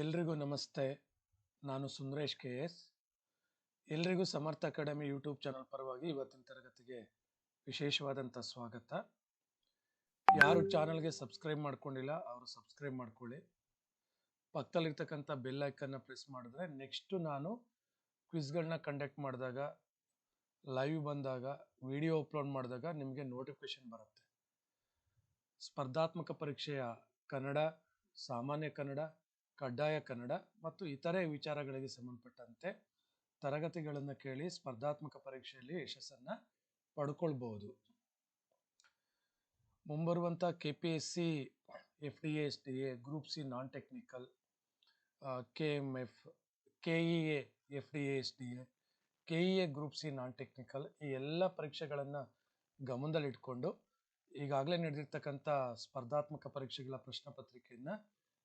ಎಲ್ರಿಗೂ ನಮಸ್ತೆ. ನಾನು ಸುಂದರೇಶ್ ಕೆ ಎಸ್. ಎಲ್ರಿಗೂ ಸಮರ್ಥ ಅಕಾಡೆಮಿ ಯೂಟ್ಯೂಬ್ ಚಾನಲ್ ಪರವಾಗಿ ಇವತ್ತಿನ ತರಗತಿಗೆ ವಿಶೇಷವಾದಂಥ ಸ್ವಾಗತ. ಯಾರು ಚಾನಲ್ಗೆ ಸಬ್ಸ್ಕ್ರೈಬ್ ಮಾಡ್ಕೊಂಡಿಲ್ಲ, ಅವರು ಸಬ್ಸ್ಕ್ರೈಬ್ ಮಾಡ್ಕೊಳ್ಳಿ. ಪಕ್ಕದಲ್ಲಿರ್ತಕ್ಕಂಥ ಬೆಲ್ ಐಕನ್ನ ಪ್ರೆಸ್ ಮಾಡಿದ್ರೆ ನೆಕ್ಸ್ಟ್ ನಾನು ಕ್ವಿಸ್ಗಳನ್ನ ಕಂಡಕ್ಟ್ ಮಾಡಿದಾಗ, ಲೈವ್ ಬಂದಾಗ, ವಿಡಿಯೋ ಅಪ್ಲೋಡ್ ಮಾಡಿದಾಗ ನಿಮಗೆ ನೋಟಿಫಿಕೇಶನ್ ಬರುತ್ತೆ. ಸ್ಪರ್ಧಾತ್ಮಕ ಪರೀಕ್ಷೆಯ ಕನ್ನಡ, ಸಾಮಾನ್ಯ ಕನ್ನಡ ಕಡ್ಡಾಯ ಕನ್ನಡ ಮತ್ತು ಇತರೆ ವಿಚಾರಗಳಿಗೆ ಸಂಬಂಧಪಟ್ಟಂತೆ ತರಗತಿಗಳನ್ನು ಕೇಳಿ ಸ್ಪರ್ಧಾತ್ಮಕ ಪರೀಕ್ಷೆಯಲ್ಲಿ ಯಶಸ್ಸನ್ನು ಪಡ್ಕೊಳ್ಬಹುದು ಮುಂಬರುವಂಥ K P S C F D S D A group C non technical K M F K E A F D S D A K E A group C non technical ಈ ಎಲ್ಲ ಪರೀಕ್ಷೆಗಳನ್ನು ಗಮನದಲ್ಲಿಟ್ಕೊಂಡು ಈಗಾಗಲೇ ನಡೆದಿರ್ತಕ್ಕಂಥ ಸ್ಪರ್ಧಾತ್ಮಕ ಪರೀಕ್ಷೆಗಳ ಪ್ರಶ್ನೆ ಪತ್ರಿಕೆಯನ್ನು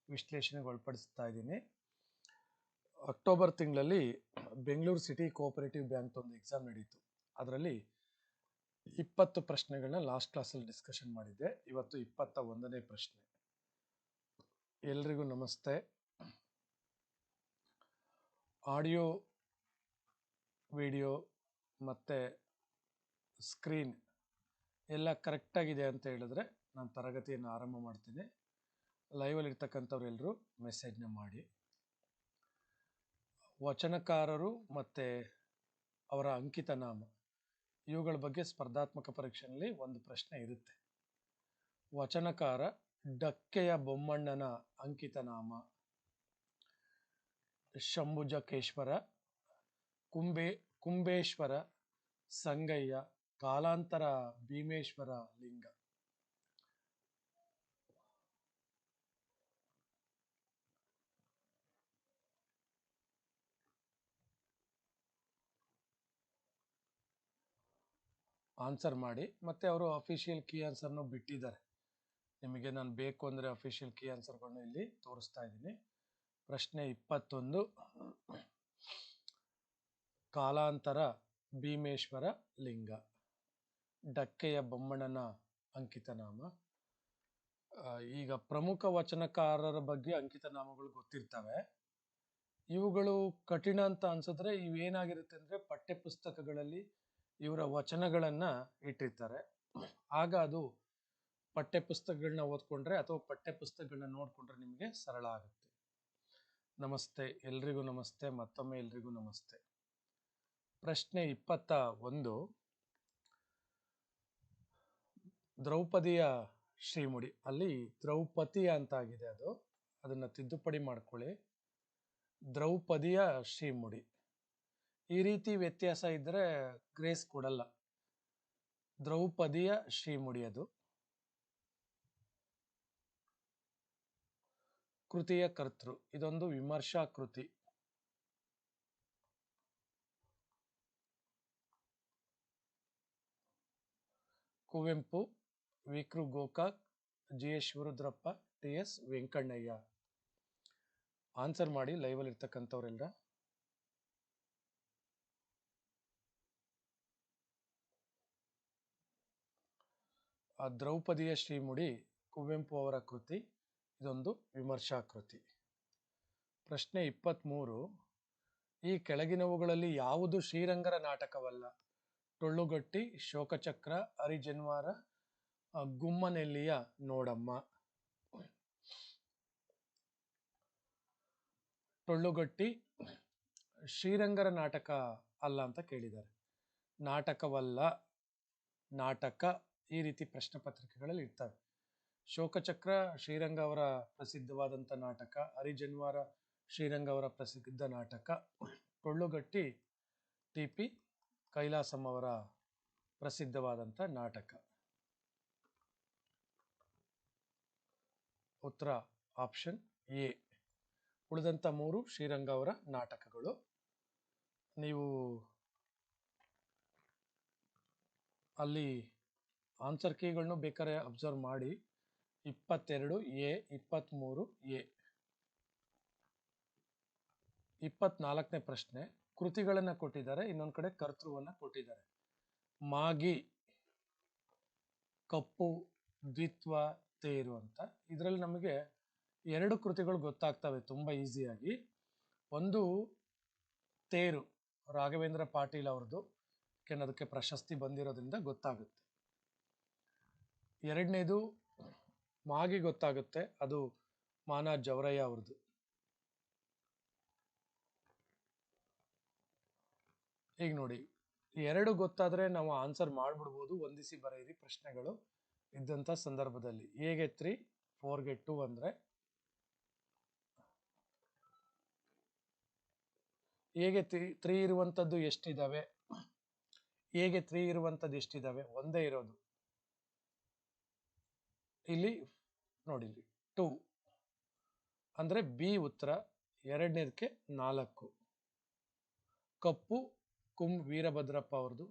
ವಿಶ್ಲೇಷಣೆಗೆ ಒಳಪಡಿಸ್ತಾ ಇದ್ದೀನಿ. ಅಕ್ಟೋಬರ್ ತಿಂಗಳಲ್ಲಿ ಬೆಂಗಳೂರು ಸಿಟಿ ಕೋಆಪರೇಟಿವ್ ಬ್ಯಾಂಕ್ ಒಂದು ಎಕ್ಸಾಮ್ ನಡೀತು. ಅದರಲ್ಲಿ ಇಪ್ಪತ್ತು ಪ್ರಶ್ನೆಗಳನ್ನ ಲಾಸ್ಟ್ ಕ್ಲಾಸಲ್ಲಿ ಡಿಸ್ಕಷನ್ ಮಾಡಿದ್ದೆ. ಇವತ್ತು ಇಪ್ಪತ್ತ ಒಂದನೇ ಪ್ರಶ್ನೆ. ಎಲ್ರಿಗೂ ನಮಸ್ತೆ. ಆಡಿಯೋ, ವಿಡಿಯೋ ಮತ್ತು ಸ್ಕ್ರೀನ್ ಎಲ್ಲ ಕರೆಕ್ಟಾಗಿದೆ ಅಂತ ಹೇಳಿದ್ರೆ ನಾನು ತರಗತಿಯನ್ನು ಆರಂಭ ಮಾಡ್ತೀನಿ. ಲೈವಲ್ಲಿ ಇರ್ತಕ್ಕಂಥವ್ರು ಎಲ್ಲರೂ ಮೆಸೇಜ್ನ ಮಾಡಿ. ವಚನಕಾರರು ಮತ್ತು ಅವರ ಅಂಕಿತ ನಾಮ, ಇವುಗಳ ಬಗ್ಗೆ ಸ್ಪರ್ಧಾತ್ಮಕ ಪರೀಕ್ಷೆಯಲ್ಲಿ ಒಂದು ಪ್ರಶ್ನೆ ಇರುತ್ತೆ. ವಚನಕಾರ ಡಕ್ಕೆಯ ಬೊಮ್ಮಣ್ಣನ ಅಂಕಿತ ನಾಮ, ಶಂಭುಜಕೇಶ್ವರ, ಕುಂಬೆ ಕುಂಬೇಶ್ವರ ಸಂಗಯ್ಯ, ಕಾಲಾಂತರ ಭೀಮೇಶ್ವರ ಲಿಂಗ. ಆನ್ಸರ್ ಮಾಡಿ, ಮತ್ತೆ ಅವರು ಅಫಿಷಿಯಲ್ ಕೀ ಆನ್ಸರ್ನು ಬಿಟ್ಟಿದ್ದಾರೆ. ನಿಮಗೆ ನಾನು ಬೇಕು ಅಂದರೆ ಅಫಿಷಿಯಲ್ ಕೀ ಆನ್ಸರ್ಗಳನ್ನು ಇಲ್ಲಿ ತೋರಿಸ್ತಾ ಇದ್ದೀನಿ. ಪ್ರಶ್ನೆ ಇಪ್ಪತ್ತೊಂದು. ಕಾಲಾಂತರ ಭೀಮೇಶ್ವರ ಲಿಂಗ. ಡಕ್ಕೆಯ ಬೊಮ್ಮಣ್ಣನ ಅಂಕಿತನಾಮ ಈಗ ಪ್ರಮುಖ ವಚನಕಾರರ ಬಗ್ಗೆ ಅಂಕಿತನಾಮಗಳು ಗೊತ್ತಿರ್ತವೆ. ಇವುಗಳು ಕಠಿಣ ಅಂತ ಅನ್ಸಿದ್ರೆ ಇವೇನಾಗಿರುತ್ತೆ ಅಂದ್ರೆ ಪಠ್ಯ ಪುಸ್ತಕಗಳಲ್ಲಿ ಇವರ ವಚನಗಳನ್ನು ಇಟ್ಟಿರ್ತಾರೆ. ಆಗ ಅದು ಪಠ್ಯ ಪುಸ್ತಕಗಳನ್ನ ಓದ್ಕೊಂಡ್ರೆ ಅಥವಾ ಪಠ್ಯ ಪುಸ್ತಕಗಳನ್ನ ನೋಡ್ಕೊಂಡ್ರೆ ನಿಮಗೆ ಸರಳ ಆಗುತ್ತೆ. ನಮಸ್ತೆ, ಎಲ್ರಿಗೂ ನಮಸ್ತೆ, ಮತ್ತೊಮ್ಮೆ ಎಲ್ರಿಗೂ ನಮಸ್ತೆ. ಪ್ರಶ್ನೆ ಇಪ್ಪತ್ತ ಒಂದು. ದ್ರೌಪದಿಯ ಶ್ರೀಮುಡಿ, ಅಲ್ಲಿ ದ್ರೌಪದಿ ಅಂತ ಆಗಿದೆ ಅದು. ಅದನ್ನ ತಿದ್ದುಪಡಿ ಮಾಡ್ಕೊಳ್ಳಿ. ದ್ರೌಪದಿಯ ಶ್ರೀಮುಡಿ. ಈ ರೀತಿ ವ್ಯತ್ಯಾಸ ಇದ್ದರೆ ಗ್ರೇಸ್ ಕೊಡಲ್ಲ. ದ್ರೌಪದಿಯ ಶ್ರೀಮುಡಿಯದು ಕೃತಿಯ ಕರ್ತೃ. ಇದೊಂದು ವಿಮರ್ಶಾ ಕೃತಿ. Kuvempu, ವಿಕ್ರು Gokak, G S Shivarudrappa T S Venkannaiah. Answer ಮಾಡಿ ಲೈವಲ್ಲಿ ಇರ್ತಕ್ಕಂಥವ್ರೆಲ್ಲ ಆ ದ್ರೌಪದಿಯ ಶ್ರೀಮುಡಿ ಕುವೆಂಪು ಅವರ ಕೃತಿ ಇದೊಂದು ವಿಮರ್ಶಾ ಕೃತಿ. ಪ್ರಶ್ನೆ ಇಪ್ಪತ್ತ್ಮೂರು ಈ ಕೆಳಗಿನವುಗಳಲ್ಲಿ ಯಾವುದು ಶ್ರೀರಂಗರ ನಾಟಕವಲ್ಲ? ಟೊಳ್ಳುಗಟ್ಟಿ ಶೋಕಚಕ್ರ ಹರಿಜನ್ವಾರ ಆ, ಗುಮ್ಮನೆಲ್ಲಿಯ ನೋಡಮ್ಮ. ಟೊಳ್ಳುಗಟ್ಟಿ ಶ್ರೀರಂಗರ ನಾಟಕ ಅಲ್ಲ ಅಂತ ಕೇಳಿದ್ದಾರೆ. ನಾಟಕವಲ್ಲ ನಾಟಕ ಈ ರೀತಿ ಪ್ರಶ್ನೆ ಪತ್ರಿಕೆಗಳಲ್ಲಿ ಇರ್ತವೆ. ಶೋಕಚಕ್ರ, ಶ್ರೀರಂಗ ಅವರ ಪ್ರಸಿದ್ಧವಾದಂಥ ನಾಟಕ, ಹರಿಜನ್ವಾರ, ಶ್ರೀರಂಗ ಅವರ ಪ್ರಸಿದ್ಧ ನಾಟಕ ಟೊಳ್ಳುಗಟ್ಟಿ ಟಿ ಪಿ ಕೈಲಾಸಂ ಅವರ ಪ್ರಸಿದ್ಧವಾದಂಥ ನಾಟಕ. ಉತ್ತರ ಆಪ್ಷನ್ ಎ. ಉಳಿದಂಥ ಮೂರು ಶ್ರೀರಂಗ ಅವರ ನಾಟಕಗಳು. ನೀವು ಅಲ್ಲಿ ಆನ್ಸರ್ ಕೀಗಳನ್ನು ಬೇಕಾದ್ರೆ ಅಬ್ಸರ್ವ್ ಮಾಡಿ. ಇಪ್ಪತ್ತೆರಡು ಎ ಇಪ್ಪತ್ತ್ಮೂರು ಎ. ಇಪ್ಪತ್ನಾಲ್ಕನೇ ಪ್ರಶ್ನೆ. ಕೃತಿಗಳನ್ನು ಕೊಟ್ಟಿದ್ದಾರೆ, ಇನ್ನೊಂದು ಕಡೆ ಕರ್ತೃವನ್ನು ಕೊಟ್ಟಿದ್ದಾರೆ. ಮಾಗಿ, ಕಪ್ಪು, ದ್ವಿತ್ವ, ತೇರು ಅಂತ. ಇದರಲ್ಲಿ ನಮಗೆ ಎರಡು ಕೃತಿಗಳು ಗೊತ್ತಾಗ್ತವೆ ತುಂಬ ಈಸಿಯಾಗಿ. ಒಂದು ತೇರು, ರಾಘವೇಂದ್ರ ಪಾಟೀಲ್ ಅವ್ರದ್ದು. ಅದಕ್ಕೆ ಪ್ರಶಸ್ತಿ ಬಂದಿರೋದ್ರಿಂದ ಗೊತ್ತಾಗುತ್ತೆ. ಎರಡನೇದು ಮಾಗಿ ಗೊತ್ತಾಗುತ್ತೆ. ಅದು ಮಾನ ಜವರಯ್ಯ ಅವ್ರದ್ದು. ಈಗ ನೋಡಿ ಎರಡು ಗೊತ್ತಾದರೆ ನಾವು ಆನ್ಸರ್ ಮಾಡ್ಬಿಡ್ಬೋದು. ಒಂದಿಸಿ ಬರೆಯಿರಿ ಪ್ರಶ್ನೆಗಳು ಇದ್ದಂಥ ಸಂದರ್ಭದಲ್ಲಿ. ಹೇಗೆ ತ್ರೀ ಫೋರ್ಗೆ ಟು ಅಂದರೆ? ಹೇಗೆ ತ್ರೀ ತ್ರೀ ಇರುವಂಥದ್ದು ಎಷ್ಟಿದಾವೆ? ಹೇಗೆ ತ್ರೀ ಇರುವಂಥದ್ದು ಎಷ್ಟಿದ್ದಾವೆ ಒಂದೇ ಇರೋದು. ಇಲ್ಲಿ ನೋಡಿ ಇಲ್ಲಿ ಟೂ ಅಂದರೆ ಬಿ ಉತ್ತರ ಎರಡನೇದಕ್ಕೆ ನಾಲ್ಕು. ಕಪ್ಪು ಕುಂ ವೀರಭದ್ರಪ್ಪ ಅವ್ರದ್ದು,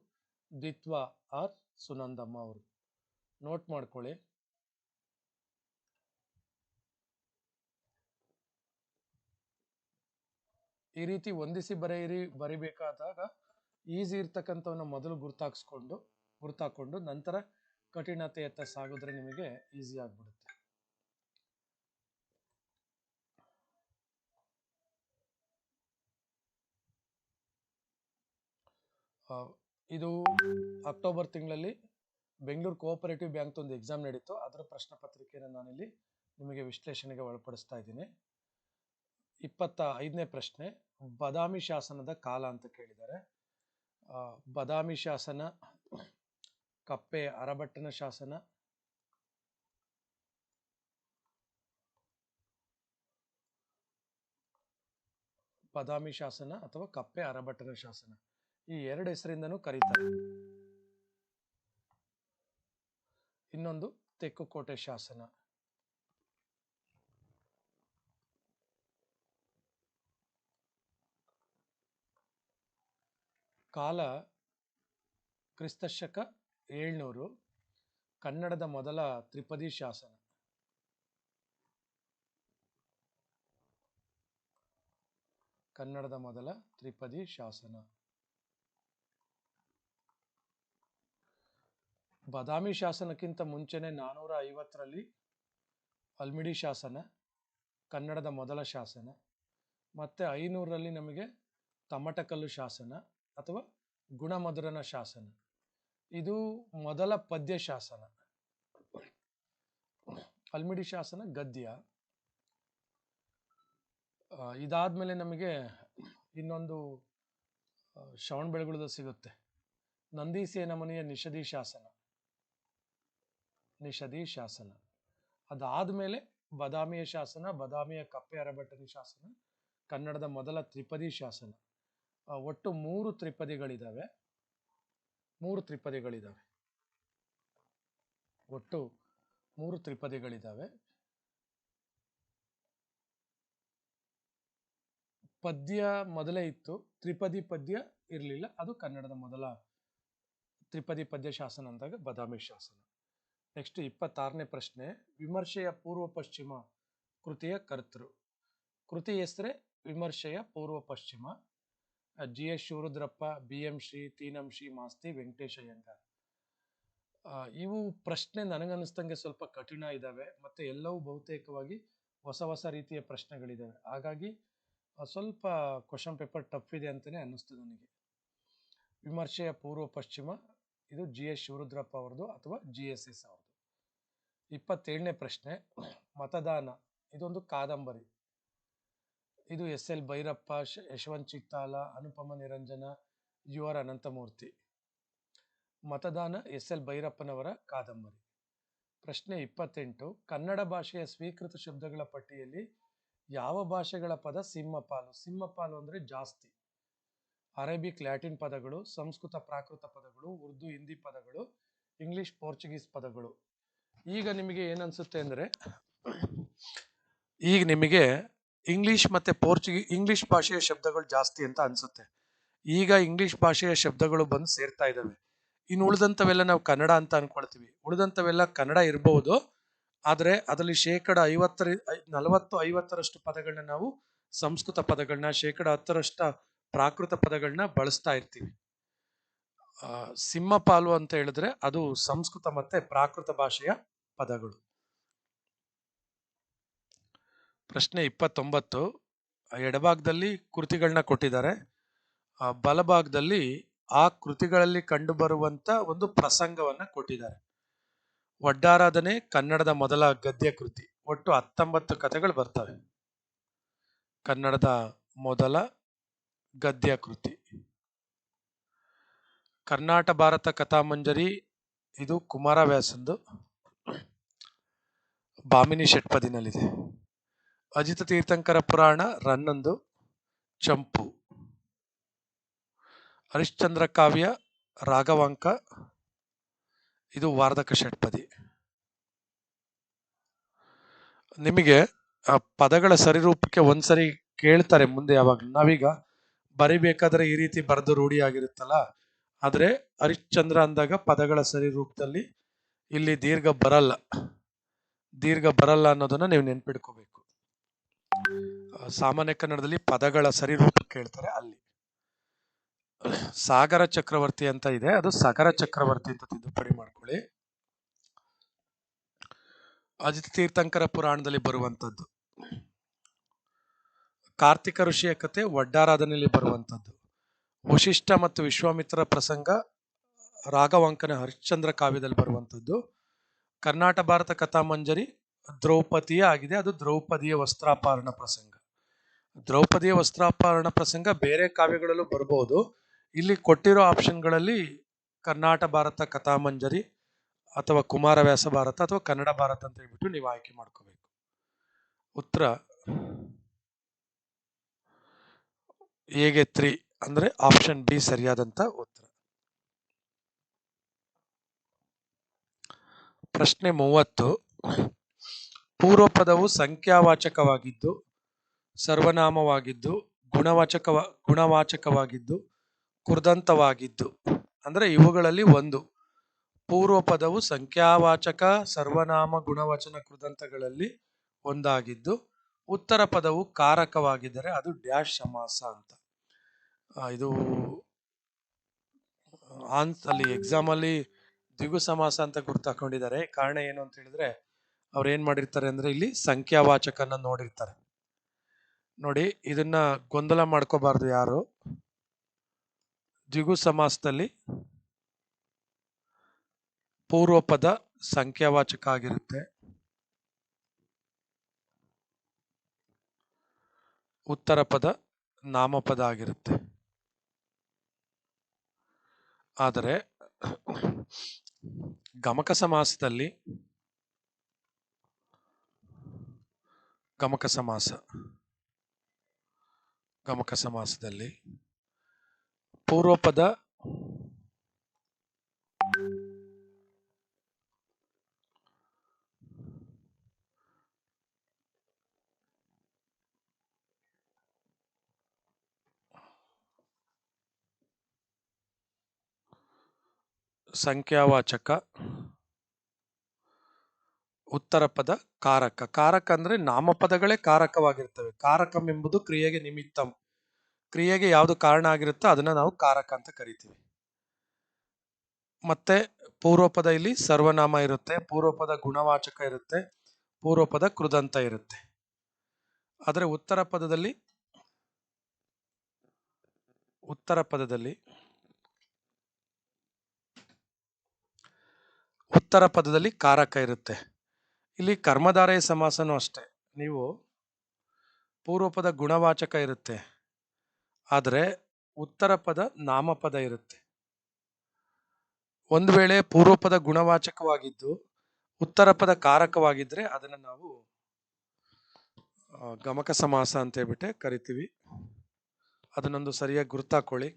ದ್ವಿತ್ವ ಆರ್ ಸುನಂದಮ್ಮ ಅವರು ನೋಟ್ ಮಾಡ್ಕೊಳ್ಳಿ. ಈ ರೀತಿ ಹೊಂದಿಸಿ ಬರೆಯಿರಿ, ಬರಿಬೇಕಾದಾಗ ಈಸಿ ಇರ್ತಕ್ಕಂಥವನ್ನ ಮೊದಲು ಗುರ್ತಾಕ್ಸ್ಕೊಂಡು ಗುರ್ತಾಕೊಂಡು ನಂತರ ಕಠಿಣತೆಯತ್ತ ಸಾಗಿದ್ರೆ ನಿಮಗೆ ಈಸಿ ಆಗಿಬಿಡುತ್ತೆ. ಇದು ಅಕ್ಟೋಬರ್ ತಿಂಗಳಲ್ಲಿ ಬೆಂಗಳೂರು ಕೋಆಪರೇಟಿವ್ ಬ್ಯಾಂಕ್ ಒಂದು ಎಕ್ಸಾಮ್ ನಡೀತು. ಅದರ ಪ್ರಶ್ನೆ ಪತ್ರಿಕೆಯನ್ನು ನಾನಿಲ್ಲಿ ನಿಮಗೆ ವಿಶ್ಲೇಷಣೆಗೆ ಒಳಪಡಿಸ್ತಾ ಇದ್ದೀನಿ. ಇಪ್ಪತ್ತ ಐದನೇ ಪ್ರಶ್ನೆ, ಬದಾಮಿ ಶಾಸನದ ಕಾಲ ಅಂತ ಕೇಳಿದ್ದಾರೆ. ಬದಾಮಿ ಶಾಸನ ಕಪ್ಪೆ ಅರಬಟ್ಟನ ಶಾಸನ ಬದಾಮಿ ಶಾಸನ ಅಥವಾ ಕಪ್ಪೆ ಅರಬಟ್ಟನ ಶಾಸನ ಈ ಎರಡು ಹೆಸರಿಂದನೂ ಕರೀತಾರೆ. ಇನ್ನೊಂದು ತೆಕ್ಕುಕೋಟೆ ಶಾಸನ. ಕಾಲ ಕ್ರಿಸ್ತಶಕ ಏಳ್ನೂರು, ಕನ್ನಡದ ಮೊದಲ ತ್ರಿಪದಿ ಶಾಸನ. ಕನ್ನಡದ ಮೊದಲ ತ್ರಿಪದಿ ಶಾಸನ. ಬದಾಮಿ ಶಾಸನಕ್ಕಿಂತ ಮುಂಚೆನೆ ನಾನೂರ ಐವತ್ತರಲ್ಲಿ ಅಲ್ಮಿಡಿ ಶಾಸನ, ಕನ್ನಡದ ಮೊದಲ ಶಾಸನ, ಮತ್ತು ಐನೂರರಲ್ಲಿ ನಮಗೆ ತಮಟಕಲ್ಲು ಶಾಸನ ಅಥವಾ ಗುಣಮಧುರನ ಶಾಸನ. ಇದು ಮೊದಲ ಪದ್ಯ ಶಾಸನ. ಅಲ್ಮಿಡಿ ಶಾಸನ ಗದ್ಯ. ಇದಾದ ಇದಾದ್ಮೇಲೆ ನಮಗೆ ಇನ್ನೊಂದು ಶ್ರವಣ ಬೆಳಗುಳದ ಸಿಗುತ್ತೆ. ನಂದಿ ಸೇನಮನೆಯ ನಿಷಧಿ ಶಾಸನ. ನಿಷಧಿ ಶಾಸನ. ಅದಾದ್ಮೇಲೆ ಬದಾಮಿಯ ಶಾಸನ, ಬದಾಮಿಯ ಕಪ್ಪೆ ಅರಬಟ್ಟನಿ ಶಾಸನ, ಕನ್ನಡದ ಮೊದಲ ತ್ರಿಪದಿ ಶಾಸನ. ಒಟ್ಟು ಮೂರು ತ್ರಿಪದಿಗಳಿದಾವೆ. ಮೂರು ತ್ರಿಪದಿಗಳಿದಾವೆ. ಒಟ್ಟು ಮೂರು ತ್ರಿಪದಿಗಳಿದಾವೆ. ಪದ್ಯ ಮೊದಲೇ ಇತ್ತು. ತ್ರಿಪದಿ ಪದ್ಯ ಇರಲಿಲ್ಲ. ಅದು ಕನ್ನಡದ ಮೊದಲ ತ್ರಿಪದಿ ಪದ್ಯ ಶಾಸನ ಅಂದಾಗ ಬದಾಮಿ ಶಾಸನ. ನೆಕ್ಸ್ಟ್ ಇಪ್ಪತ್ತಾರನೇ ಪ್ರಶ್ನೆ, ವಿಮರ್ಶೆಯ ಪೂರ್ವ ಪಶ್ಚಿಮ ಕೃತಿಯ ಕರ್ತೃ. ಕೃತಿ ಹೆಸರೇ ವಿಮರ್ಶೆಯ Poorva Pashchima. G S Shivarudrappa, B M Shri, Teenam Masti Venkatesha Iyengar ಇವು ಪ್ರಶ್ನೆ ನನಗನ್ನಿಸ್ತಂಗೆ ಸ್ವಲ್ಪ ಕಠಿಣ ಇದ್ದಾವೆ ಮತ್ತೆ ಎಲ್ಲವೂ ಬಹುತೇಕವಾಗಿ ಹೊಸ ಹೊಸ ರೀತಿಯ ಪ್ರಶ್ನೆಗಳಿದ್ದಾವೆ ಹಾಗಾಗಿ ಸ್ವಲ್ಪ ಕ್ವಶನ್ ಪೇಪರ್ ಟಫ್ ಇದೆ ಅಂತಲೇ ಅನ್ನಿಸ್ತು ನನಗೆ. ವಿಮರ್ಶೆಯ ಪೂರ್ವ ಪಶ್ಚಿಮ, ಇದು ಜಿ ಎಸ್ ಶಿವರುದ್ರಪ್ಪ ಅವ್ರದ್ದು ಅಥವಾ ಜಿ ಎಸ್ ಎಸ್ ಅವ್ರದ್ದು. ಇಪ್ಪತ್ತೇಳನೇ ಪ್ರಶ್ನೆ, ಮತದಾನ, ಇದೊಂದು ಕಾದಂಬರಿ. ಇದು ಎಸ್ ಎಲ್ ಭೈರಪ್ಪ, ಶ- ಯಶವಂತ್ ಚಿತ್ತಾಲ ಅನುಪಮ ನಿರಂಜನ ಯು ಆರ್ ಅನಂತಮೂರ್ತಿ. ಮತದಾನ ಎಸ್ ಎಲ್ ಭೈರಪ್ಪನವರ ಕಾದಂಬರಿ. ಪ್ರಶ್ನೆ ಇಪ್ಪತ್ತೆಂಟು, ಕನ್ನಡ ಭಾಷೆಯ ಸ್ವೀಕೃತ ಶಬ್ದಗಳ ಪಟ್ಟಿಯಲ್ಲಿ ಯಾವ ಭಾಷೆಗಳ ಪದ ಸಿಂಹಪಾಲು? ಸಿಂಹಪಾಲು ಅಂದರೆ ಜಾಸ್ತಿ. ಅರೇಬಿಕ್, ಲ್ಯಾಟಿನ್ ಪದಗಳು, ಸಂಸ್ಕೃತ, ಪ್ರಾಕೃತ ಪದಗಳು, ಉರ್ದು, ಹಿಂದಿ ಪದಗಳು, ಇಂಗ್ಲಿಷ್, ಪೋರ್ಚುಗೀಸ್ ಪದಗಳು. ಈಗ ನಿಮಗೆ ಏನನ್ಸುತ್ತೆ ಅಂದರೆ, ಈಗ ನಿಮಗೆ ಇಂಗ್ಲಿಷ್ ಮತ್ತೆ ಪೋರ್ಚುಗಿ ಇಂಗ್ಲಿಷ್ ಭಾಷೆಯ ಶಬ್ದಗಳು ಜಾಸ್ತಿ ಅಂತ ಅನ್ಸುತ್ತೆ. ಈಗ ಇಂಗ್ಲಿಷ್ ಭಾಷೆಯ ಶಬ್ದಗಳು ಬಂದು ಸೇರ್ತಾ ಇದ್ದಾವೆ ಇನ್ನು ಉಳಿದಂಥವೆಲ್ಲ ನಾವು ಕನ್ನಡ ಅಂತ ಅನ್ಕೊಳ್ತೀವಿ. ಉಳಿದಂಥವೆಲ್ಲ ಕನ್ನಡ ಇರಬಹುದು ಆದರೆ ಅದರಲ್ಲಿ ಶೇಕಡ ಐವತ್ತರ, ನಲವತ್ತು, ಐವತ್ತರಷ್ಟು ಪದಗಳನ್ನ ನಾವು ಸಂಸ್ಕೃತ ಪದಗಳನ್ನ ಶೇಕಡ ಹತ್ತರಷ್ಟ ಪ್ರಾಕೃತ ಪದಗಳನ್ನ ಬಳಸ್ತಾ ಇರ್ತೀವಿ. ಸಿಂಹ ಸಿಂಹಪಾಲು ಅಂತ ಹೇಳಿದ್ರೆ ಅದು ಸಂಸ್ಕೃತ ಮತ್ತೆ ಪ್ರಾಕೃತ ಭಾಷೆಯ ಪದಗಳು. ಪ್ರಶ್ನೆ ಇಪ್ಪತ್ತೊಂಬತ್ತು. ಎಡಭಾಗದಲ್ಲಿ ಕೃತಿಗಳನ್ನ ಕೊಟ್ಟಿದ್ದಾರೆ. ಬಲಭಾಗದಲ್ಲಿ ಆ ಕೃತಿಗಳಲ್ಲಿ ಕಂಡುಬರುವಂತ ಒಂದು ಪ್ರಸಂಗವನ್ನ ಕೊಟ್ಟಿದ್ದಾರೆ. ಒಡ್ಡಾರಾಧನೆ ಕನ್ನಡದ ಮೊದಲ ಗದ್ಯ ಕೃತಿ. ಒಟ್ಟು ಹತ್ತೊಂಬತ್ತು ಕಥೆಗಳು ಬರ್ತವೆ. ಕನ್ನಡದ ಮೊದಲ ಗದ್ಯ ಕೃತಿ. ಕರ್ನಾಟ ಭಾರತ ಕಥಾಮಂಜರಿ, ಇದು ಕುಮಾರವ್ಯಾಸಂದು. ಬಾಮಿನಿ ಷಟ್ಪದಿನಲ್ಲಿದೆ ಅಜಿತ ತೀರ್ಥಂಕರ ಪುರಾಣ ರನ್ನಂದು ಚಂಪು. ಹರಿಶ್ಚಂದ್ರ ಕಾವ್ಯ ರಾಘವಾಂಕ. ಇದು ವಾರ್ಧಕ ಷಟ್ಪದಿ. ನಿಮಗೆ ಆ ಪದಗಳ ಸರಿರೂಪಕ್ಕೆ ಒಂದ್ಸರಿ ಕೇಳ್ತಾರೆ ಮುಂದೆ ಯಾವಾಗ. ನಾವೀಗ ಬರಿಬೇಕಾದ್ರೆ ಈ ರೀತಿ ಬರೆದು ರೂಢಿಯಾಗಿರುತ್ತಲ್ಲ ಆದರೆ ಹರಿಶ್ಚಂದ್ರ ಅಂದಾಗ ಪದಗಳ ಸರಿ ರೂಪದಲ್ಲಿ ಇಲ್ಲಿ ದೀರ್ಘ ಬರಲ್ಲ. ದೀರ್ಘ ಬರಲ್ಲ ಅನ್ನೋದನ್ನ ನೀವು ನೆನ್ಪಿಡ್ಕೋಬೇಕು ಆ, ಸಾಮಾನ್ಯ ಕನ್ನಡದಲ್ಲಿ ಪದಗಳ ಸರಿ ರೂಪ ಕೇಳ್ತಾರೆ ಅಲ್ಲಿ. ಸಾಗರ ಚಕ್ರವರ್ತಿ ಅಂತ ಇದೆ. ಅದು ಸಾಗರ ಚಕ್ರವರ್ತಿ ಅಂತ ತಿದ್ದುಪಡಿ ಮಾಡ್ಕೊಳ್ಳಿ. ಅಜಿತ ತೀರ್ಥಂಕರ ಪುರಾಣದಲ್ಲಿ ಬರುವಂತದ್ದು ಕಾರ್ತಿಕ ಋಷಿಯ ಕತೆ ಒಡ್ಡಾರಾಧನೆಯಲ್ಲಿ ಬರುವಂತದ್ದು ವಶಿಷ್ಠ ಮತ್ತು ವಿಶ್ವಾಮಿತ್ರ ಪ್ರಸಂಗ ರಾಘವಾಂಕನ ಹರಿಶ್ಚಂದ್ರ ಕಾವ್ಯದಲ್ಲಿ ಬರುವಂತದ್ದು ಕರ್ನಾಟ ಭಾರತ ಕಥಾಮಂಜರಿ ದ್ರೌಪದಿಯ ಆಗಿದೆ. ಅದು ದ್ರೌಪದಿಯ ವಸ್ತ್ರಾಪಹರಣ ಪ್ರಸಂಗ. ದ್ರೌಪದಿಯ ವಸ್ತ್ರಾಪಹರಣ ಪ್ರಸಂಗ ಬೇರೆ ಕಾವ್ಯಗಳಲ್ಲೂ ಬರಬಹುದು ಇಲ್ಲಿ ಕೊಟ್ಟಿರೋ ಆಪ್ಷನ್ಗಳಲ್ಲಿ ಕರ್ನಾಟ ಭಾರತ, ಕಥಾಮಂಜರಿ ಅಥವಾ ಕುಮಾರವ್ಯಾಸ ಭಾರತ ಅಥವಾ ಕನ್ನಡ ಭಾರತ ಅಂತ ಹೇಳ್ಬಿಟ್ಟು ನೀವು ಆಯ್ಕೆ ಮಾಡ್ಕೋಬೇಕು. ಉತ್ತರ ಹೇಗೆ ತ್ರೀ ಅಂದ್ರೆ ಆಪ್ಷನ್ ಬಿ ಸರಿಯಾದಂತ ಉತ್ತರ. ಪ್ರಶ್ನೆ ಮೂವತ್ತು. ಪೂರ್ವ ಪದವು ಸಂಖ್ಯಾವಾಚಕವಾಗಿದ್ದು ಸರ್ವನಾಮವಾಗಿದ್ದು ಗುಣವಾಚಕ ಗುಣವಾಚಕವಾಗಿದ್ದು ಕೃದಂತವಾಗಿದ್ದು ಅಂದರೆ ಇವುಗಳಲ್ಲಿ ಒಂದು. ಪೂರ್ವ ಪದವು ಸಂಖ್ಯಾವಾಚಕ, ಸರ್ವನಾಮ, ಗುಣವಚನ ಕೃದಂತಗಳಲ್ಲಿ ಒಂದಾಗಿದ್ದು, ಉತ್ತರ ಪದವು ಕಾರಕವಾಗಿದ್ದರೆ ಅದು ಡ್ಯಾಶ್ ಸಮಾಸ ಅಂತ. ಇದು ಆನ್ಸ್ ಅಲ್ಲಿ ಎಕ್ಸಾಮ್ ಅಲ್ಲಿ ದ್ವಿಗು ಸಮಾಸ ಅಂತ ಗುರ್ತು ಹಾಕೊಂಡಿದ್ದಾರೆ ಕಾರಣ ಏನು ಅಂತ ಹೇಳಿದ್ರೆ ಅವ್ರು ಏನ್ ಮಾಡಿರ್ತಾರೆ ಅಂದ್ರೆ ಇಲ್ಲಿ ಸಂಖ್ಯಾವಾಚಕನ ನೋಡಿರ್ತಾರೆ. ನೋಡಿ, ಇದನ್ನ ಗೊಂದಲ ಮಾಡ್ಕೋಬಾರ್ದು ಯಾರು. ದ್ವಿಗು ಸಮಾಸದಲ್ಲಿ ಪೂರ್ವ ಪದ ಸಂಖ್ಯಾವಾಚಕ ಆಗಿರುತ್ತೆ. ಉತ್ತರ ಪದ, ನಾಮಪದ ಆಗಿರುತ್ತೆ. ಆದರೆ, ಗಮಕ ಸಮಾಸದಲ್ಲಿ ಗಮಕ ಸಮಾಸ. ಗಮಕ ಸಮಾಸದಲ್ಲಿ ಪೂರ್ವಪದ ಸಂಖ್ಯಾವಾಚಕ ಉತ್ತರ ಪದ ಕಾರಕ. ಕಾರಕ ಅಂದ್ರೆ ನಾಮಪದಗಳೇ ಕಾರಕವಾಗಿರ್ತವೆ. ಕಾರಕಂ ಎಂಬುದು ಕ್ರಿಯೆಗೆ ನಿಮಿತ್ತಂ. ಕ್ರಿಯೆಗೆ ಯಾವುದು ಕಾರಣ ಆಗಿರುತ್ತೋ ಅದನ್ನ ನಾವು ಕಾರಕ ಅಂತ ಕರಿತೀವಿ. ಮತ್ತೆ ಪೂರ್ವಪದ ಇಲ್ಲಿ ಸರ್ವನಾಮ ಇರುತ್ತೆ, ಪೂರ್ವಪದ ಗುಣವಾಚಕ ಇರುತ್ತೆ, ಪೂರ್ವಪದ ಕೃದಂತ ಇರುತ್ತೆ. ಆದರೆ ಉತ್ತರ ಪದದಲ್ಲಿ ಉತ್ತರ ಪದದಲ್ಲಿ ಉತ್ತರ ಪದದಲ್ಲಿ ಕಾರಕ ಇರುತ್ತೆ. ಇಲ್ಲಿ ಕರ್ಮಧಾರಯ ಸಮಾಸನೂ ಅಷ್ಟೆ. ನೀವು ಪೂರ್ವಪದ ಗುಣವಾಚಕ ಇರುತ್ತೆ. ಆದರೆ ಉತ್ತರ ಪದ ನಾಮಪದ ಇರುತ್ತೆ. ಒಂದು ವೇಳೆ ಪೂರ್ವಪದ ಗುಣವಾಚಕವಾಗಿದ್ದು ಉತ್ತರ ಪದ ಕಾರಕವಾಗಿದ್ರೆ ಅದನ್ನು ನಾವು ಗಮಕ ಸಮಾಸ ಅಂತ ಹೇಳ್ಬಿಟ್ಟೆ ಕರಿತೀವಿ. ಅದನ್ನೊಂದು ಸರಿಯಾಗಿ ಗುರ್ತಾಕೊಳ್ಳಿ.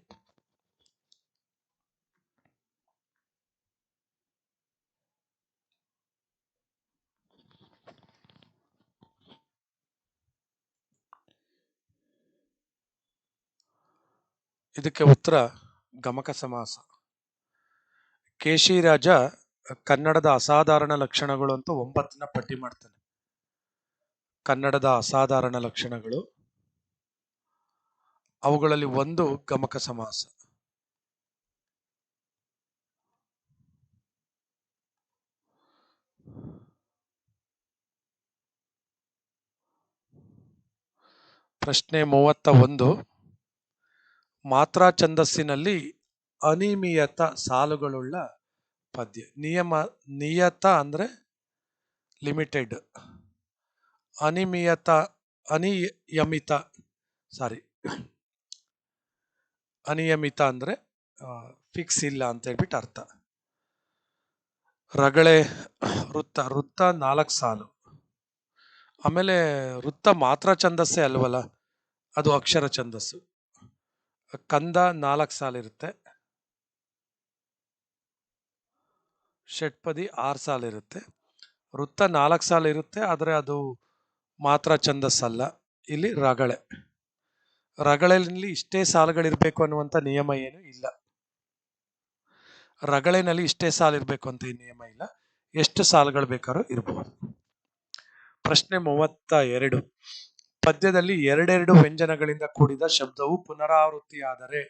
ಇದಕ್ಕೆ ಉತ್ತರ ಗಮಕ ಸಮಾಸ. ಕೇಶಿರಾಜ ಕನ್ನಡದ ಅಸಾಧಾರಣ ಲಕ್ಷಣಗಳು ಅಂತ ಒಂಬತ್ತನ ಪಟ್ಟಿ ಮಾಡ್ತಾನೆ. ಕನ್ನಡದ ಅಸಾಧಾರಣ ಲಕ್ಷಣಗಳು. ಅವುಗಳಲ್ಲಿ ಒಂದು ಗಮಕ ಸಮಾಸ. ಪ್ರಶ್ನೆ ಮೂವತ್ತ ಒಂದು. ಮಾತ್ರಾ ಛಂದಸ್ಸಿನಲ್ಲಿ ಅನಿಮಿಯತ ಸಾಲುಗಳುಳ್ಳ ಪದ್ಯ. ನಿಯಮ, ನಿಯತ ಅಂದ್ರೆ ಲಿಮಿಟೆಡ್. ಅನಿಮಿಯತ, ಅನಿಯಮಿತ, ಸಾರಿ, ಅನಿಯಮಿತ ಅಂದ್ರೆ ಫಿಕ್ಸ್ ಇಲ್ಲ ಅಂತ ಹೇಳ್ಬಿಟ್ಟು ಅರ್ಥ. ರಗಳೆ, ವೃತ್ತ ವೃತ್ತ ನಾಲ್ಕು ಸಾಲು. ಆಮೇಲೆ ವೃತ್ತ ಮಾತ್ರ ಛಂದಸ್ಸೇ ಅಲ್ವಲ್ಲ, ಅದು ಅಕ್ಷರ ಛಂದಸ್ಸು. ಕಂದ ನಾಲ್ಕು ಸಾಲಿರುತ್ತೆ ಷಟ್ಪದಿ ಆರು ಸಾಲ ಇರುತ್ತೆ. ವೃತ್ತ ನಾಲ್ಕು ಸಾಲ ಇರುತ್ತೆ, ಆದರೆ ಅದು ಮಾತ್ರ ಛಂದಸ್ಸಲ್ಲ ಇಲ್ಲಿ ರಗಳೆ. ರಗಳೆಯಲ್ಲಿ ಇಷ್ಟೇ ಸಾಲುಗಳಿರಬೇಕು ಅನ್ನುವಂಥ ನಿಯಮ ಏನು ಇಲ್ಲ. ರಗಳೆನಲ್ಲಿ ಇಷ್ಟೇ ಸಾಲು ಇರಬೇಕು ಅಂತ ನಿಯಮ ಇಲ್ಲ. ಎಷ್ಟು ಸಾಲುಗಳು ಬೇಕಾದ್ರೂ ಇರಬಹುದು ಪ್ರಶ್ನೆ ಮೂವತ್ತ ಎರಡು. ಪದ್ಯದಲ್ಲಿ ಎರಡೆರಡು ವ್ಯಂಜನಗಳಿಂದ ಕೂಡಿದ ಶಬ್ದವು ಪುನರಾವೃತ್ತಿಯಾದರೆ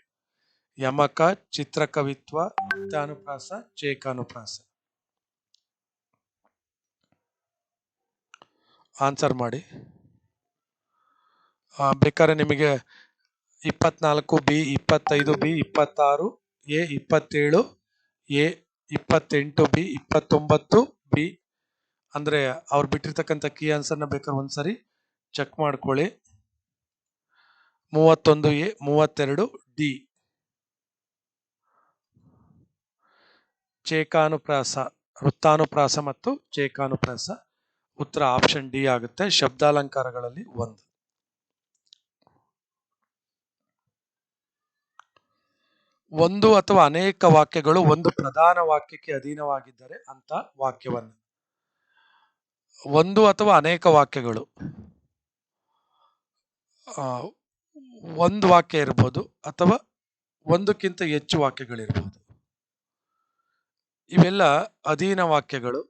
ಯಮಕ ಚಿತ್ರಕವಿತ್ವ ವೃತ್ತಾನುಪ್ರಾಸ ಚೇಕಾನುಪ್ರಾಸ. ಆನ್ಸರ್ ಮಾಡಿ. ಬೇಕಾದ್ರೆ ನಿಮಗೆ ಇಪ್ಪತ್ನಾಲ್ಕು ಬಿ ಇಪ್ಪತ್ತೈದು ಬಿ ಇಪ್ಪತ್ತಾರು ಎ ಇಪ್ಪತ್ತೇಳು ಎ ಇಪ್ಪತ್ತೆಂಟು ಬಿ ಇಪ್ಪತ್ತೊಂಬತ್ತು ಬಿ. ಅಂದ್ರೆ ಅವ್ರು ಬಿಟ್ಟಿರ್ತಕ್ಕಂಥ ಕೀ ಆನ್ಸರ್ನ ಬೇಕಾದ್ರೆ ಒಂದ್ಸರಿ ಚೆಕ್ ಮಾಡ್ಕೊಳ್ಳಿ. ಮೂವತ್ತೊಂದು ಎ, ಮೂವತ್ತೆರಡು ಡಿ. ಚೇಕಾನುಪ್ರಾಸ, ವೃತ್ತಾನುಪ್ರಾಸ ಮತ್ತು ಚೇಕಾನುಪ್ರಾಸ. ಉತ್ತರ ಆಪ್ಷನ್ ಡಿ ಆಗುತ್ತೆ. ಶಬ್ದಾಲಂಕಾರಗಳಲ್ಲಿ ಒಂದು. ಒಂದು ಅಥವಾ ಅನೇಕ ವಾಕ್ಯಗಳು ಒಂದು ಪ್ರಧಾನ ವಾಕ್ಯಕ್ಕೆ ಅಧೀನವಾಗಿದ್ದರೆ ಅಂತ ವಾಕ್ಯವನ್ನು. ಒಂದು ಅಥವಾ ಅನೇಕ ವಾಕ್ಯಗಳು. ಒಂದು ವಾಕ್ಯ ಇರ್ಬೋದು ಅಥವಾ ಒಂದಕ್ಕಿಂತ ಹೆಚ್ಚು ವಾಕ್ಯಗಳಿರ್ಬೋದು. ಇವೆಲ್ಲ ಅಧೀನ ವಾಕ್ಯಗಳು.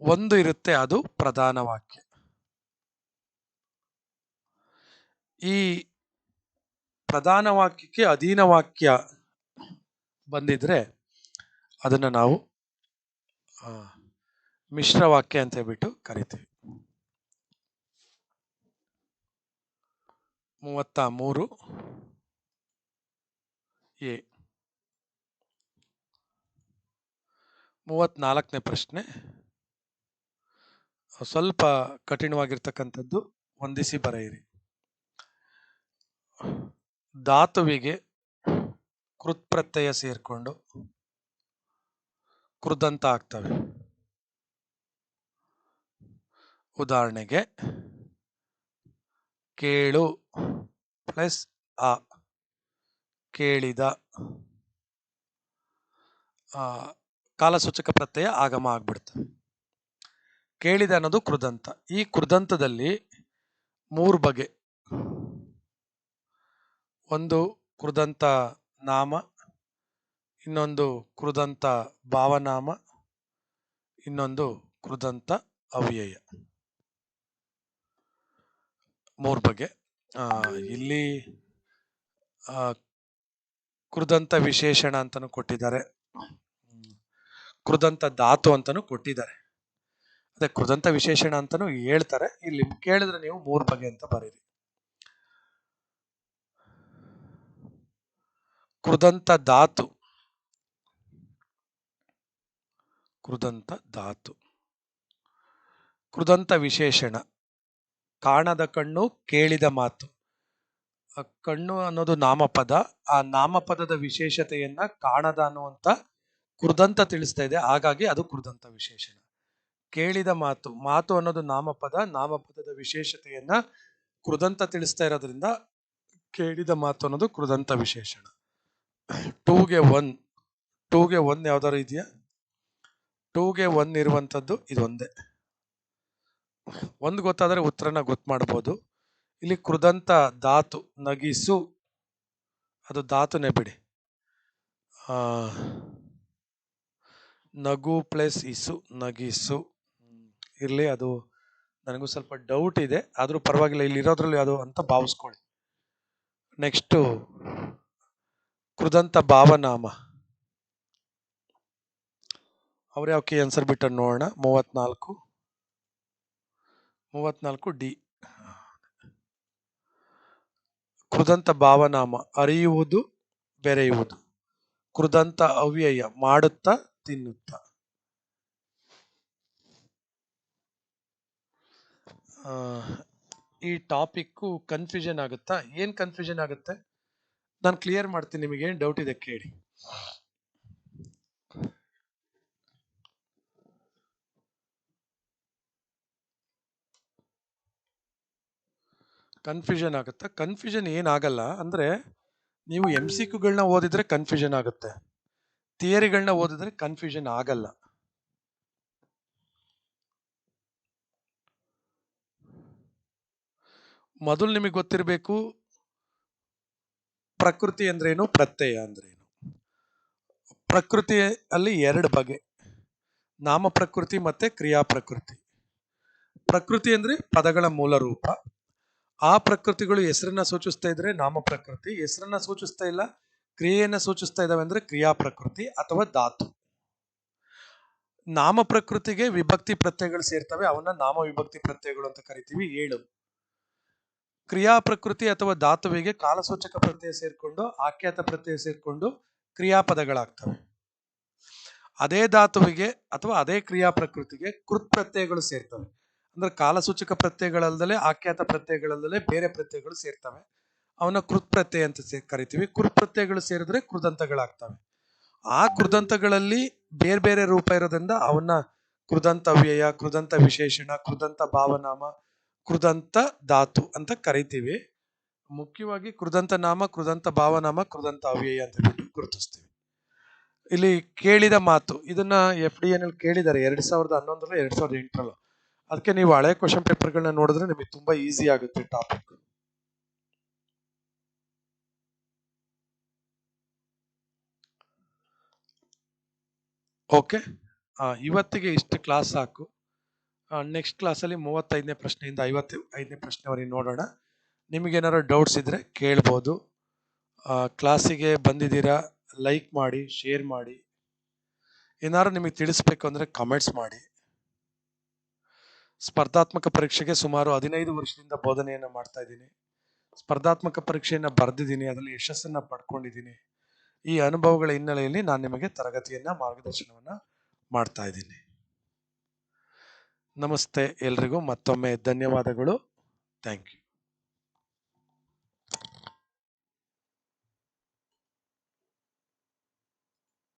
ಒಂದು ಇರುತ್ತೆ ಅದು ಪ್ರಧಾನ ವಾಕ್ಯ. ಈ ಪ್ರಧಾನ ವಾಕ್ಯಕ್ಕೆ ಅಧೀನ ವಾಕ್ಯ ಬಂದಿದ್ರೆ ಅದನ್ನು ನಾವು ಮಿಶ್ರ ವಾಕ್ಯ ಅಂತ ಹೇಳ್ಬಿಟ್ಟು ಕರಿತೀವಿ. ಮೂವತ್ತ ಮೂರು ಎ. ಮೂವತ್ನಾಲ್ಕನೇ ಪ್ರಶ್ನೆ. ಸ್ವಲ್ಪ ಕಠಿಣವಾಗಿರ್ತಕ್ಕಂಥದ್ದು ಹೊಂದಿಸಿ ಬರೆಯಿರಿ. ಧಾತುವಿಗೆ ಕೃತ್ಪ್ರತ್ಯಯ ಸೇರ್ಕೊಂಡು ಕೃದಂತ ಆಗ್ತವೆ. ಉದಾಹರಣೆಗೆ ಕೇಳು ಪ್ಲಸ್ ಆ ಕೇಳಿದ ಕಾಲಸೂಚಕ ಪ್ರತ್ಯಯ ಆಗಮ ಆಗ್ಬಿಡ್ತು. ಕೇಳಿದ ಅನ್ನೋದು ಕೃದಂತ. ಈ ಕೃದಂತದಲ್ಲಿ ಮೂರು ಬಗೆ. ಒಂದು ಕೃದಂತ ನಾಮ, ಇನ್ನೊಂದು ಕೃದಂತ ಭಾವನಾಮ, ಇನ್ನೊಂದು ಕೃದಂತ ಅವ್ಯಯ. ಮೂರು ಬಗ್ಗೆ. ಇಲ್ಲಿ ಕೃದಂತ ವಿಶೇಷಣ ಅಂತಾನು ಕೊಟ್ಟಿದ್ದಾರೆ. ಕೃದಂತ ಧಾತು ಅಂತಾನು ಕೊಟ್ಟಿದ್ದಾರೆ. ಅದೇ ಕೃದಂತ ವಿಶೇಷಣ ಅಂತಾನು ಹೇಳ್ತಾರೆ. ಇಲ್ಲಿ ಕೇಳಿದ್ರೆ ನೀವು ಮೂರು ಬಗೆ ಅಂತ ಬರೀರಿ. ಕೃದಂತ ಧಾತು. ಕೃದಂತ ಧಾತು. ಕೃದಂತ ವಿಶೇಷಣ. ಕಾಣದ ಕಣ್ಣು ಕೇಳಿದ ಮಾತು. ಕಣ್ಣು ಅನ್ನೋದು ನಾಮಪದ. ಆ ನಾಮಪದದ ವಿಶೇಷತೆಯನ್ನ ಕಾಣದ ಅನ್ನುವಂತ ಕೃದಂತ ತಿಳಿಸ್ತಾ ಇದೆ. ಹಾಗಾಗಿ ಅದು ಕೃದಂತ ವಿಶೇಷಣ ಕೇಳಿದ ಮಾತು. ಮಾತು ಅನ್ನೋದು ನಾಮಪದ. ನಾಮಪದದ ವಿಶೇಷತೆಯನ್ನ ಕೃದಂತ ತಿಳಿಸ್ತಾ ಇರೋದ್ರಿಂದ ಕೇಳಿದ ಮಾತು ಅನ್ನೋದು ಕೃದಂತ ವಿಶೇಷಣ ಟೂಗೆ ಒನ್. ಟೂಗೆ ಒನ್ ಯಾವ್ದಾರು ಇದೆಯಾ? ಟೂಗೆ ಒನ್ ಇರುವಂತದ್ದು ಇದೊಂದೇ. ಒಂದು ಗೊತ್ತಾದರೆ ಉತ್ತರನ ಗೊತ್ತು ಮಾಡ್ಬೋದು. ಇಲ್ಲಿ ಕೃದಂತ ಧಾತು ನಗಿಸು. ಅದು ಧಾತುನೇ ಬಿಡಿ. ನಗು ಪ್ಲಸ್ ಇಸು, ನಗಿಸು. ಇರಲಿ, ಅದು ನನಗೂ ಸ್ವಲ್ಪ ಡೌಟ್ ಇದೆ. ಆದರೂ ಪರವಾಗಿಲ್ಲ, ಇಲ್ಲಿ ಇರೋದ್ರಲ್ಲಿ ಅದು ಅಂತ ಭಾವಿಸ್ಕೊಳ್ಳಿ. ನೆಕ್ಸ್ಟು ಕೃದಂತ ಭಾವನಾಮ. ಅವ್ರು ಯಾವ ಆನ್ಸರ್ ಬಿಟ್ಟು ನೋಡೋಣ. ಮೂವತ್ನಾಲ್ಕು. ಮೂವತ್ನಾಲ್ಕು ಡಿ. ಕೃದಂತ ಭಾವನಾಮ ಅರಿಯುವುದು, ಬೆರೆಯುವುದು. ಕೃದಂತ ಅವ್ಯಯ ಮಾಡುತ್ತಾ, ತಿನ್ನುತ್ತಾ. ಈ ಟಾಪಿಕ್ಕು ಕನ್ಫ್ಯೂಷನ್ ಆಗುತ್ತಾ? ಏನು ಕನ್ಫ್ಯೂಷನ್ ಆಗುತ್ತೆ? ನಾನು ಕ್ಲಿಯರ್ ಮಾಡ್ತೀನಿ ನಿಮಗೆ ಏನ್ ಡೌಟ್ ಇದೆ ಕೇಳಿ. ಕನ್ಫ್ಯೂಷನ್ ಆಗುತ್ತೆ. ಕನ್ಫ್ಯೂಷನ್ ಏನಾಗಲ್ಲ, ಅಂದರೆ ನೀವು ಎಂ ಸಿ ಕ್ಯೂಗಳನ್ನ ಓದಿದರೆ ಕನ್ಫ್ಯೂಷನ್ ಆಗುತ್ತೆ. ಥಿಯರಿಗಳನ್ನ ಓದಿದ್ರೆ ಕನ್ಫ್ಯೂಷನ್ ಆಗಲ್ಲ. ಮೊದಲು ನಿಮಗೆ ಗೊತ್ತಿರಬೇಕು, ಪ್ರಕೃತಿ ಅಂದ್ರೇನು, ಪ್ರತ್ಯಯ ಅಂದ್ರೇನು. ಪ್ರಕೃತಿ ಅಲ್ಲಿ ಎರಡು ಬಗೆ. ನಾಮ ಪ್ರಕೃತಿ ಮತ್ತೆ ಕ್ರಿಯಾ ಪ್ರಕೃತಿ. ಪ್ರಕೃತಿ ಅಂದ್ರೆ ಪದಗಳ ಮೂಲ ರೂಪ. ಆ ಪ್ರಕೃತಿಗಳು ಹೆಸರನ್ನ ಸೂಚಿಸ್ತಾ ಇದ್ರೆ ನಾಮ ಪ್ರಕೃತಿ, ಹೆಸರನ್ನ ಸೂಚಿಸ್ತಾ ಇಲ್ಲ, ಕ್ರಿಯೆಯನ್ನ ಸೂಚಿಸ್ತಾ ಇದಾವೆ ಅಂದ್ರೆ ಕ್ರಿಯಾ ಪ್ರಕೃತಿ ಅಥವಾ ಧಾತು. ನಾಮ ಪ್ರಕೃತಿಗೆ ವಿಭಕ್ತಿ ಪ್ರತ್ಯಯಗಳು ಸೇರ್ತವೆ, ಅವನ್ನ ನಾಮ ವಿಭಕ್ತಿ ಪ್ರತ್ಯಯಗಳು ಅಂತ ಕರಿತೀವಿ, ಏಳು. ಕ್ರಿಯಾ ಪ್ರಕೃತಿ ಅಥವಾ ಧಾತುವಿಗೆ ಕಾಲಸೂಚಕ ಪ್ರತ್ಯಯ ಸೇರ್ಕೊಂಡು, ಆಖ್ಯಾತ ಪ್ರತ್ಯಯ ಸೇರ್ಕೊಂಡು ಕ್ರಿಯಾಪದಗಳಾಗ್ತವೆ ಅದೇ ಧಾತುವಿಗೆ ಅಥವಾ ಅದೇ ಕ್ರಿಯಾ ಪ್ರಕೃತಿಗೆ ಕೃತ್ ಪ್ರತ್ಯಯಗಳು ಸೇರ್ತವೆ. ಅಂದ್ರೆ ಕಾಲಸೂಚಕ ಪ್ರತ್ಯಯಗಳಲ್ಲದೆ, ಆಖ್ಯಾತ ಪ್ರತ್ಯಯಗಳಲ್ಲದೆ ಬೇರೆ ಪ್ರತ್ಯಯಗಳು ಸೇರ್ತವೆ. ಅವನ್ನ ಕೃತ್ ಪ್ರತ್ಯಯ ಅಂತ ಕರಿತೀವಿ. ಕೃತ್ ಪ್ರತ್ಯಯಗಳು ಸೇರಿದ್ರೆ ಕೃದಂತಗಳಾಗ್ತವೆ. ಆ ಕೃದಂತಗಳಲ್ಲಿ ಬೇರೆ ಬೇರೆ ರೂಪ ಇರೋದ್ರಿಂದ ಅವನ್ನ ಕೃದಂತ ವ್ಯಯ ಕೃದಂತ ವಿಶೇಷಣ, ಕೃದಂತ ಭಾವನಾಮ, ಕೃದಂತ ಧಾತು ಅಂತ ಕರಿತೀವಿ. ಮುಖ್ಯವಾಗಿ ಕೃದಂತ ನಾಮ, ಕೃದಂತ ಭಾವನಾಮ, ಕೃದಂತ ಅವ್ಯಯ ಅಂತ ಬಿಟ್ಟು ಗುರುತಿಸ್ತೀವಿ. ಇಲ್ಲಿ ಕೇಳಿದ ಮಾತು, ಇದನ್ನ ಎಫ್ ಡಿ ಎನ್ ಕೇಳಿದ್ದಾರೆ. ಎರಡ್ ಸಾವಿರದ ಹನ್ನೊಂದರಲ್ಲಿ ಎರಡ್ ಸಾವಿರದ ಎಂಟರಲ್ಲ. ಅದಕ್ಕೆ ನೀವು ಹಳೆ ಕ್ವಶನ್ ಪೇಪರ್ಗಳನ್ನ ನೋಡಿದ್ರೆ ನಿಮಗೆ ತುಂಬಾ ಈಸಿ ಆಗುತ್ತೆ ಟಾಪಿಕ್ ಓಕೆ ಇವತ್ತಿಗೆ ಇಷ್ಟು ಕ್ಲಾಸ್ ಸಾಕು. ನೆಕ್ಸ್ಟ್ ಕ್ಲಾಸಲ್ಲಿ ಮೂವತ್ತೈದನೇ ಪ್ರಶ್ನೆಯಿಂದ ಐವತ್ತು ಐದನೇ ಪ್ರಶ್ನೆವರೆಗೆ ನೋಡೋಣ. ನಿಮಗೇನಾದ್ರು ಡೌಟ್ಸ್ ಇದ್ದರೆ ಕೇಳ್ಬೋದು. ಕ್ಲಾಸಿಗೆ ಬಂದಿದ್ದೀರಾ ಲೈಕ್ ಮಾಡಿ ಶೇರ್ ಮಾಡಿ. ಏನಾದ್ರು ನಿಮಗೆ ತಿಳಿಸ್ಬೇಕು ಅಂದರೆ ಕಮೆಂಟ್ಸ್ ಮಾಡಿ. ಸ್ಪರ್ಧಾತ್ಮಕ ಪರೀಕ್ಷೆಗೆ ಸುಮಾರು ಹದಿನೈದು ವರ್ಷದಿಂದ ಬೋಧನೆಯನ್ನು ಮಾಡ್ತಾ ಇದ್ದೀನಿ. ಸ್ಪರ್ಧಾತ್ಮಕ ಪರೀಕ್ಷೆಯನ್ನು ಬರೆದಿದ್ದೀನಿ, ಅದರಲ್ಲಿ ಯಶಸ್ಸನ್ನು ಪಡ್ಕೊಂಡಿದ್ದೀನಿ. ಈ ಅನುಭವಗಳ ಹಿನ್ನೆಲೆಯಲ್ಲಿ ನಾನು ನಿಮಗೆ ತರಗತಿಯನ್ನ, ಮಾರ್ಗದರ್ಶನವನ್ನ ಮಾಡ್ತಾ ಇದ್ದೀನಿ. ನಮಸ್ತೆ ಎಲ್ರಿಗೂ, ಮತ್ತೊಮ್ಮೆ ಧನ್ಯವಾದಗಳು. Thank you.